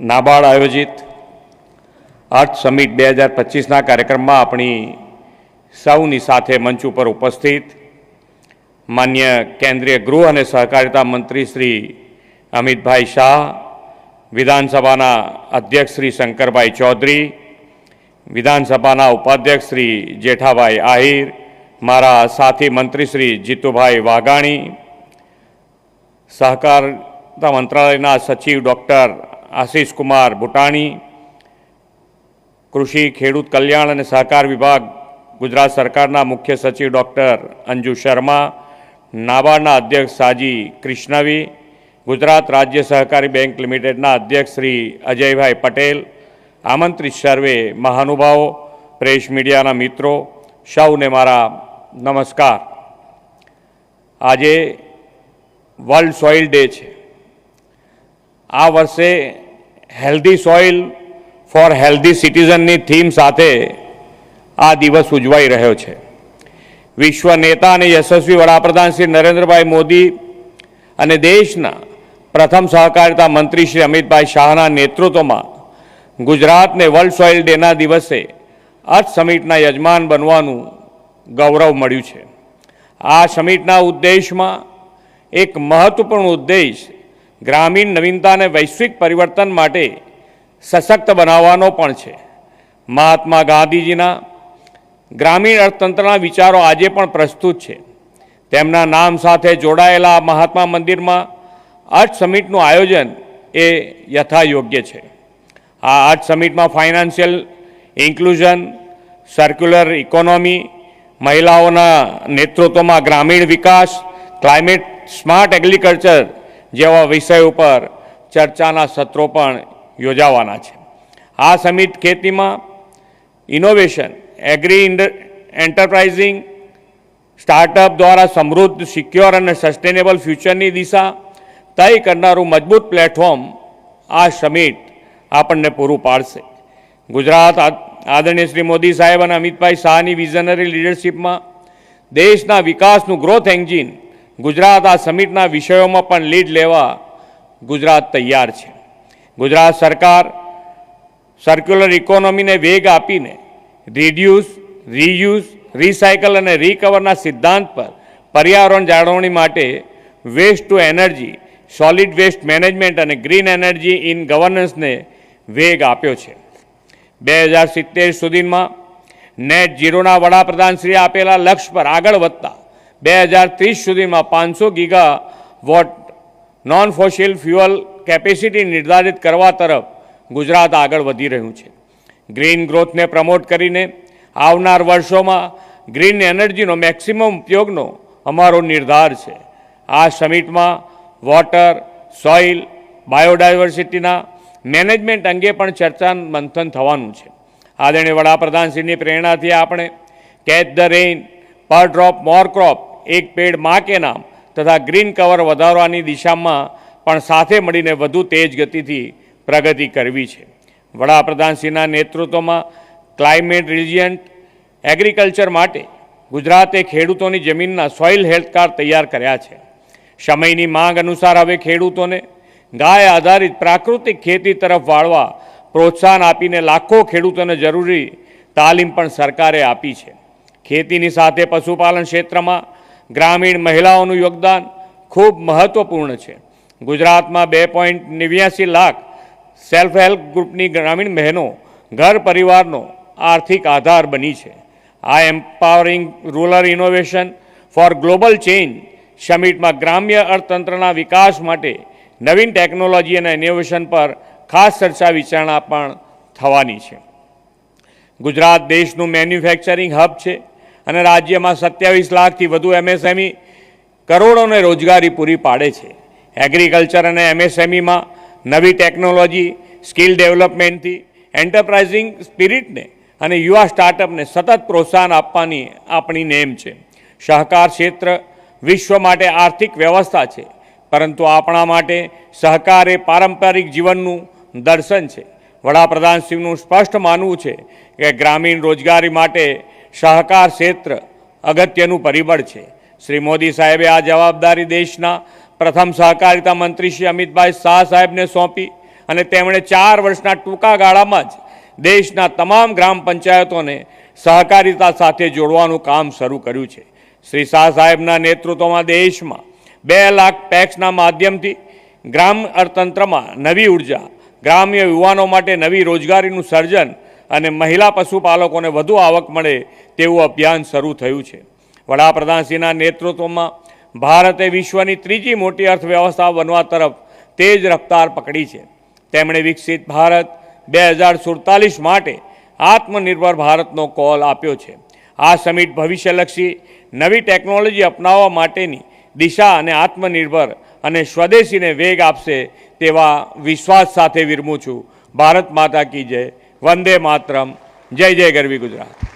નાબાર્ડ આયોજિત અર્થ સમિટ બે હજાર પચીસના કાર્યક્રમમાં આપણી સૌની સાથે મંચ ઉપર ઉપસ્થિત માન્ય કેન્દ્રીય ગૃહ અને સહકારિતા મંત્રી શ્રી અમિતભાઈ શાહ, વિધાનસભાના અધ્યક્ષ શ્રી શંકરભાઈ ચૌધરી, વિધાનસભાના ઉપાધ્યક્ષ શ્રી જેઠાભાઈ આહિર, મારા સાથી મંત્રી શ્રી જીતુભાઈ વાઘાણી, સહકારતા મંત્રાલયના સચિવ ડૉક્ટર આશીષ કુમાર ભૂટાણી, કૃષિ, ખેડૂત કલ્યાણ અને સહકાર વિભાગ, ગુજરાત સરકારના મુખ્ય સચિવ ડૉક્ટર અંજુ શર્મા નાબાર્ડના અધ્યક્ષ સાજી કૃષ્ણવી, ગુજરાત રાજ્ય સહકારી બેંક લિમિટેડના અધ્યક્ષ શ્રી અજયભાઈ પટેલ, આમંત્રિત સર્વે મહાનુભાવો, પ્રેસ મીડિયાના મિત્રો, સૌને મારા નમસ્કાર. આજે વર્લ્ડ સોઇલ ડે છે. આ વર્ષે હેલ્ધી સોઇલ ફોર હેલ્ધી સિટીઝનની થીમ સાથે આ દિવસ ઉજવાઈ રહ્યો છે. વિશ્વ નેતા અને યશસ્વી વડાપ્રધાન શ્રી નરેન્દ્રભાઈ મોદી અને દેશના પ્રથમ સહકારિતા મંત્રી શ્રી અમિતભાઈ શાહના નેતૃત્વમાં ગુજરાતને વર્લ્ડ સોઇલ ડેના દિવસે અર્થ સમિટના યજમાન બનવાનું ગૌરવ મળ્યું છે. આ સમિટના ઉદ્દેશમાં એક મહત્વપૂર્ણ ઉદ્દેશ ગ્રામીણ નવીનતાને વૈશ્વિક પરિવર્તન માટે સશક્ત બનાવવાનો પણ છે. મહાત્મા ગાંધીજીના ગ્રામીણ અર્થતંત્રના વિચારો આજે પણ પ્રસ્તુત છે. તેમના નામ સાથે જોડાયેલા મહાત્મા મંદિરમાં આર્ટ સમિટનું આયોજન એ યથાયોગ્ય છે. આ આર્ટ સમિટમાં ફાઇનાન્શિયલ ઇન્ક્લુઝન, સર્ક્યુલર ઇકોનોમી, મહિલાઓના નેતૃત્વમાં ગ્રામીણ વિકાસ, ક્લાઇમેટ સ્માર્ટ એગ્રીકલ્ચર જેવા વિષય ઉપર ચર્ચાના સત્રો પણ યોજાવાના છે. આ સમિટ ખેતીમાં ઇનોવેશન એગ્રી એન્ટરપ્રાઇઝિંગ સ્ટાર્ટઅપ દ્વારા સમૃદ્ધ સિક્યોર અને સસ્ટેનેબલ ફ્યુચરની દિશા તય કરનારું મજબૂત પ્લેટફોર્મ આ સમિટ આપણને પૂરું પાડશે. ગુજરાત આદરણીય શ્રી મોદી સાહેબ અને અમિતભાઈ શાહની વિઝનરી લીડરશિપમાં દેશના વિકાસનું ગ્રોથ એન્જિન ગુજરાત આ સમિટના વિષયોમાં પણ લીડ લેવા ગુજરાત તૈયાર છે. ગુજરાત સરકાર સર્ક્યુલર ઇકોનોમીને વેગ આપીને રિડ્યુસ રીયુઝ રિસાયકલ અને રિકવરના સિદ્ધાંત પર પર્યાવરણ જાળવણી માટે waste to energy solid waste management અને ગ્રીન એનર્જી ઇન ગવર્નન્સને વેગ આપ્યો છે. બે હજાર સિત્તેર સુધીમાં નેટ ઝીરોના વડાપ્રધાનશ્રીએ આપેલા લક્ષ્ય પર આગળ વધતા બે હજાર ત્રીસ સુધીમાં પાંચસો giga watt non fossil fuel capacity નિર્ધારિત કરવા તરફ ગુજરાત આગળ વધી રહ્યું છે. ગ્રીન ગ્રોથને પ્રમોટ કરીને આવનાર વર્ષોમાં ગ્રીન એનર્જીનો મેક્સિમમ ઉપયોગનો અમારો નિર્ધાર છે. આ સમિટમાં વોટર સોઇલ બાયોડાયવર્સિટીના મેનેજમેન્ટ અંગે પણ ચર્ચા મંથન થવાનું છે. આદરણીય વડાપ્રધાનશ્રીની પ્રેરણાથી આપણે catch the rain per drop more crop એક પેડ મા કે નામ તથા ગ્રીન કવર વધારવાની દિશામાં પણ સાથે મળીને વધુ તેજ ગતિથી પ્રગતિ કરવી છે. વડાપ્રધાનશ્રીના નેતૃત્વમાં ક્લાઇમેટ રિલિયન્ટ એગ્રીકલ્ચર માટે ગુજરાતે ખેડૂતોની જમીનના સોઇલ હેલ્થ કાર્ડ તૈયાર કર્યા છે. સમયની માંગ અનુસાર હવે ખેડૂતોને ગાય આધારિત પ્રાકૃતિક ખેતી તરફ વાળવા પ્રોત્સાહન આપીને લાખો ખેડૂતોને જરૂરી તાલીમ પણ સરકારે આપી છે. ખેતીની સાથે પશુપાલન ક્ષેત્રમાં ગ્રામીણ મહિલાઓનું યોગદાન ખૂબ મહત્ત્વપૂર્ણ છે. ગુજરાતમાં બે પોઈન્ટ નેવ્યાસી લાખ સેલ્ફ હેલ્પ ગ્રુપની ગ્રામીણ બહેનો ઘર પરિવારનો આર્થિક આધાર બની છે. આ empowering rural innovation for global change સમિટમાં ગ્રામ્ય અર્થતંત્રના વિકાસ માટે નવીન ટેકનોલોજી અને ઇનોવેશન પર ખાસ ચર્ચા વિચારણા પણ થવાની છે. ગુજરાત દેશનું મેન્યુફેક્ચરિંગ હબ છે. અને રાજ્યમાં સત્યાવીસ લાખથી વધુ એમએસએમઈ કરોડોને રોજગારી પૂરી પાડે છે. એગ્રીકલ્ચર અને એમએસએમઈમાં નવી ટેકનોલોજી, સ્કિલ ડેવલપમેન્ટથી એન્ટરપ્રાઇઝિંગ સ્પિરિટને અને યુવા સ્ટાર્ટઅપને સતત પ્રોત્સાહન આપવાની આપણી નેમ છે. સહકાર ક્ષેત્ર વિશ્વ માટે આર્થિક વ્યવસ્થા છે, પરંતુ આપણા માટે સહકાર એ પારંપરિક જીવનનું દર્શન છે. વડાપ્રધાનશ્રીનું સ્પષ્ટ માનવું છે કે ગ્રામીણ રોજગારી માટે સહકાર ક્ષેત્ર અગત્યનું પરિબળ છે. શ્રી મોદી સાહેબે આ જવાબદારી દેશના પ્રથમ સહકારિતા મંત્રી શ્રી અમિતભાઈ શાહ સાહેબને સોંપી અને તેમણે ચાર વર્ષના ટૂંકા ગાળામાં જ દેશના તમામ ગ્રામ પંચાયતોને સહકારિતા સાથે જોડવાનું કામ શરૂ કર્યું છે. શ્રી શાહ સાહેબના નેતૃત્વમાં દેશમાં બે લાખ પેક્સના માધ્યમથી ગ્રામ અર્થતંત્રમાં નવી ઊર્જા, ગ્રામ્ય યુવાનો માટે નવી રોજગારીનું સર્જન અને મહિલા પશુપાલકોને વધુ આવક મળે તેવું અભિયાન શરૂ થયું છે. વડાપ્રધાનશ્રીના નેતૃત્વમાં ભારતે વિશ્વની ત્રીજી મોટી અર્થવ્યવસ્થા બનવા તરફ તેજ રફતાર પકડી છે. તેમણે વિકસિત ભારત બે હજાર સુડતાલીસ માટે આત્મનિર્ભર ભારતનો કોલ આપ્યો છે. આ સમિટ ભવિષ્યલક્ષી નવી ટેકનોલોજી અપનાવવા માટેની દિશા અને આત્મનિર્ભર અને સ્વદેશીને વેગ આપશે તેવા વિશ્વાસ સાથે વિરમું છું. ભારત માતા કી જય. વંદે માતરમ. જય જય ગરવી ગુજરાત.